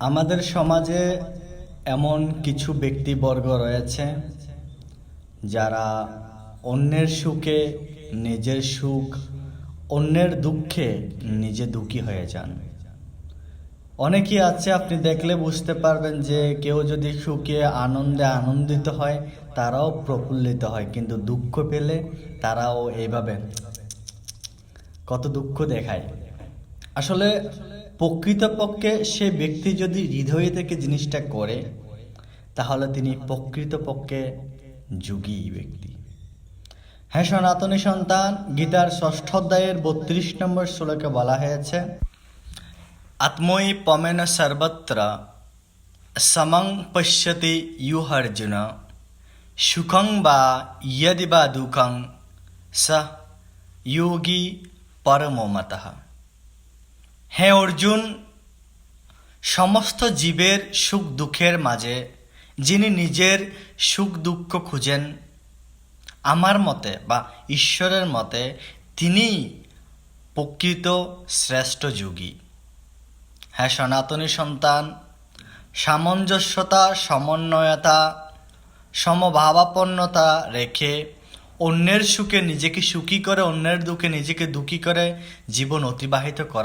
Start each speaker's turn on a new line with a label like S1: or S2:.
S1: আমাদের সমাজে এমন কিছু ব্যক্তিবর্গ রয়েছে যারা অন্যের সুখে নিজের সুখ, অন্যের দুঃখে নিজে দুঃখী হয়ে যান। অনেকেই আছে, আপনি দেখলে বুঝতে পারবেন যে কেউ যদি সুখে, আনন্দে আনন্দিত হয়, তারাও প্রফুল্লিত হয়। কিন্তু দুঃখ পেলে তারাও এইভাবে কত দুঃখ দেখায়। আসলে প্রকৃতপক্ষে সে ব্যক্তি যদি হৃদয় থেকে জিনিসটা করে, তাহলে তিনি প্রকৃতপক্ষে যুগী ব্যক্তি। হ্যাঁ সনাতনী সন্তান, গীতার ষষ্ঠ অধ্যায়ের বত্রিশ নম্বর শ্লোকে বলা হয়েছে আত্মই পমেন সর্বত্র, সমং পশ্যতি ইউহর্জুন, সুখং বা ইয়দি বা দুঃখং স যোগী পরমমতঃ হে অর্জুন, সমস্ত জীবের সুখ দুঃখের মাঝে যিনি নিজের সুখ দুঃখ খুঁজেন, আমার মতে বা ঈশ্বরের মতে তিনি প্রকৃত শ্রেষ্ঠ যোগী। হ্যাঁ সনাতনী সন্তান, সামঞ্জস্যতা, সমন্বয়তা, সমভাবাপন্নতা রেখে অন্যের সুখে নিজেকে সুখী করে, অন্যের দুঃখে নিজেকে দুঃখী করে জীবন অতিবাহিত করা